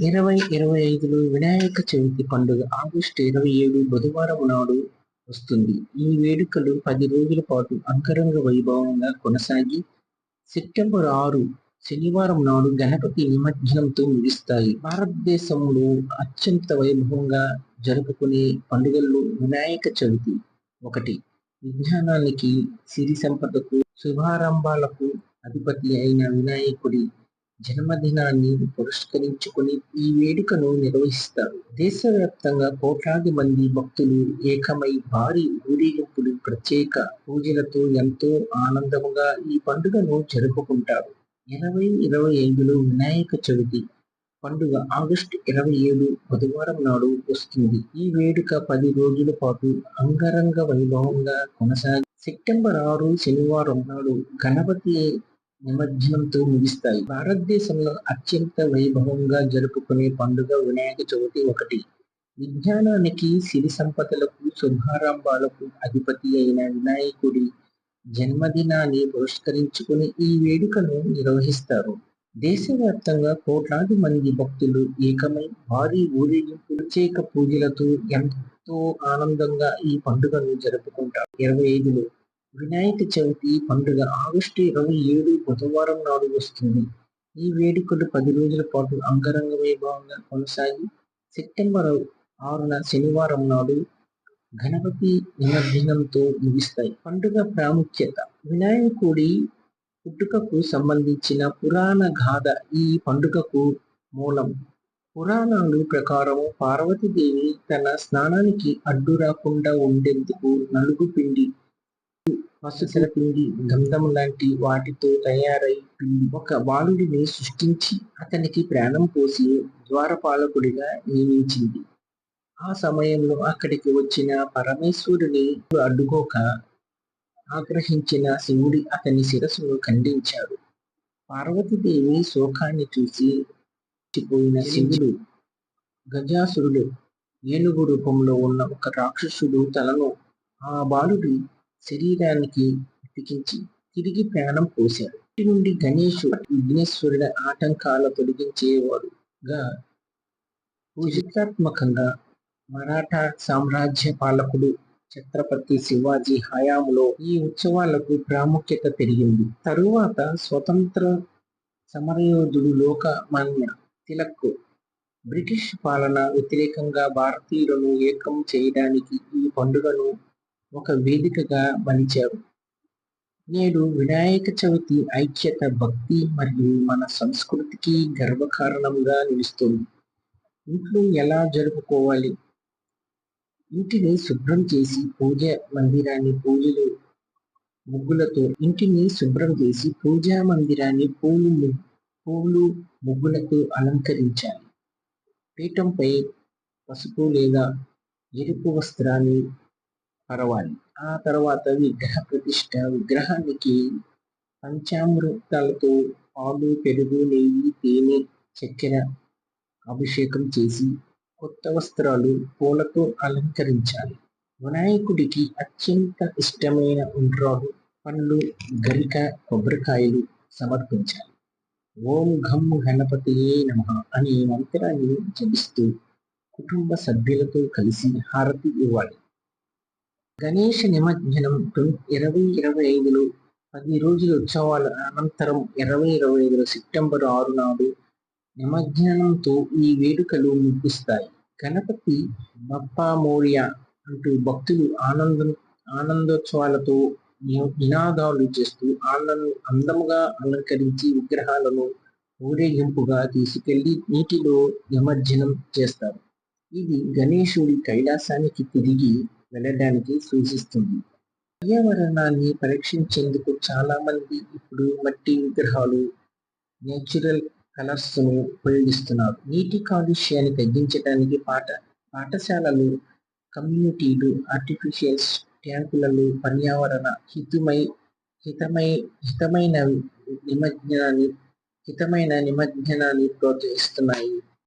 ఇరవై ఇరవై ఐదులో వినాయక చవితి పండుగ ఆగస్టు ఇరవై ఏడు బుధవారం నాడు వస్తుంది. ఈ వేడుకలు పది రోజుల పాటు అంగరంగ వైభవంగా కొనసాగి సెప్టెంబర్ ఆరు శనివారం నాడు గణపతి నిమజ్జనంతో ముగిస్తాయి. భారతదేశంలో అత్యంత వైభవంగా జరుపుకునే పండుగల్లో వినాయక చవితి ఒకటి. విజ్ఞానానికి సిరి సంపదకు శుభారంభాలకు అధిపతి అయిన వినాయకుడి జన్మదినాన్ని పురస్కరించుకుని ఈ వేడుకను నిర్వహిస్తారు. దేశవ్యాప్తంగా కోట్లాది మంది భక్తులు ఏకమై భారీ ఊరేగింపులు ప్రత్యేక పూజలతో ఎంతో ఆనందముగా ఈ పండుగను జరుపుకుంటారు. ఇరవై ఇరవై ఐదులో వినాయక చవితి పండుగ ఆగస్టు ఇరవై ఏడు బుధవారం నాడు వస్తుంది. ఈ వేడుక పది రోజుల పాటు అంగరంగ వైభవంగా కొనసాగి సెప్టెంబర్ ఆరు శనివారం నాడు గణపతి నిమజ్జనంతో ముగిస్తాయి. భారతదేశంలో అత్యంత వైభవంగా జరుపుకునే పండుగ వినాయక చవితి ఒకటి. విజ్ఞానానికి సిరి సంపదలకు శుభారంభాలకు అధిపతి అయిన వినాయకుడి జన్మదినాన్ని పురస్కరించుకుని ఈ వేడుకను నిర్వహిస్తారు. దేశవ్యాప్తంగా కోట్లాది మంది భక్తులు ఏకమై భారీ ఊరేగింపు ప్రత్యేక పూజలతో ఎంతో ఆనందంగా ఈ పండుగను జరుపుకుంటారు. ఇరవై ఐదులో వినాయక చవితి పండుగ ఆగస్టు ఇరవై ఏడు బుధవారం నాడు వస్తుంది. ఈ వేడుకలు పది రోజుల పాటు అంగరంగ వైభవంగా కొనసాగి సెప్టెంబర్ ఆరున శనివారం నాడు గణపతి నిమజ్జనంతో ముగిస్తాయి. పండుగ ప్రాముఖ్యత. వినాయకుడి పుట్టుకకు సంబంధించిన పురాణ గాథ ఈ పండుగకు మూలం. పురాణాలు ప్రకారం పార్వతీదేవి తన స్నానానికి అడ్డు రాకుండా ఉండేందుకు నలుగు పిండి పసుపుల పిండి గంధం లాంటి వాటితో తయారై పిండి ఒక బాలుడిని సృష్టించి అతనికి ప్రాణం పోసి ద్వారపాలకుడిగా నియమించింది. ఆ సమయంలో అక్కడికి వచ్చిన పరమేశ్వరుని అడ్డుకోక ఆగ్రహించిన శివుడి అతని శిరస్సును ఖండించాడు. పార్వతీదేవి శోకాన్ని చూసి పోయిన శివుడు గజాసురుడు ఏనుగు రూపంలో ఉన్న ఒక రాక్షసుడు తలను ఆ బాలుడి శరీరానికి అతికించి తిరిగి ప్రాణం పోశాడు. ఇటు నుండి గణేశుడు విఘ్నేశ్వరుడి ఆటంకాల తొలగించేవాడుగా పూజితాత్మకంగా మరాఠా సామ్రాజ్య పాలకుడు ఛత్రపతి శివాజీ హయాంలో ఈ ఉత్సవాలకు ప్రాముఖ్యత పెరిగింది. తరువాత స్వతంత్ర సమరయోధుడు లోకమాన్య తిలక్ బ్రిటిష్ పాలన వ్యతిరేకంగా భారతీయులను ఏకం చేయడానికి ఈ పండుగను ఒక వేదికగా మలిచారు నేడు వినాయక చవితి ఐక్యత భక్తి మరియు మన సంస్కృతికి గర్వకారణంగా నిలుస్తుంది. ఇంట్లో ఎలా జరుపుకోవాలి? ఇంటిని శుభ్రం చేసి పూజ మందిరాన్ని పూజలు ముగ్గులతో ఇంటిని శుభ్రం చేసి పూజా మందిరాన్ని పూలు పూలు ముగ్గులతో అలంకరించాలి. పీఠంపై పసుపు లేదా ఎరుపు వస్త్రాన్ని పరవాలి ఆ తర్వాత విగ్రహ ప్రతిష్ట విగ్రహానికి పంచామృతాలతో పాలు పెరుగు నెయ్యి తేనె చక్కెర అభిషేకం చేసి కొత్త వస్త్రాలు పూలతో అలంకరించాలి. వినాయకుడికి అత్యంత ఇష్టమైన ఉండ్రాలు పండ్లు గరిక కొబ్బరికాయలు సమర్పించాలి. ఓం ఘం గణపతి నమ అనే మంత్రాన్ని జపిస్తూ కుటుంబ సభ్యులతో కలిసి హారతి ఇవ్వాలి. గణేష నిమజ్జనం ఇరవై ఇరవై ఐదులో పది రోజుల ఉత్సవాల అనంతరం ఇరవై ఇరవై ఐదులో సెప్టెంబర్ ఆరు నాడు నిమజ్జనంతో ఈ వేడుకలు ముగిస్తాయి. గణపతి బప్పా మోరియా అంటూ భక్తులు ఆనందం ఆనందోత్సవాలతో నినాదాలు చేస్తూ ఆనంద అందముగా అలంకరించి విగ్రహాలను ఊరేగింపుగా తీసుకెళ్ళి నీటిలో నిమజ్జనం చేస్తారు. ఇది గణేశుడి కైలాసానికి తిరిగి వెళ్ళడానికి సూచిస్తుంది. పర్యావరణాన్ని పరీక్షించేందుకు చాలా మంది ఇప్పుడు మట్టి విగ్రహాలు నేచురల్ కలర్స్ను ఉపయోగిస్తున్నారు. నీటి కాలుష్యాన్ని తగ్గించడానికి పాఠ పాఠశాలలు కమ్యూనిటీలు ఆర్టిఫిషియల్ ట్యాంకులలో పర్యావరణ హితమై హితమై హితమైన నిమజ్జనాన్ని హితమైన నిమజ్జనాన్ని ప్రోత్సహిస్తున్నాయి.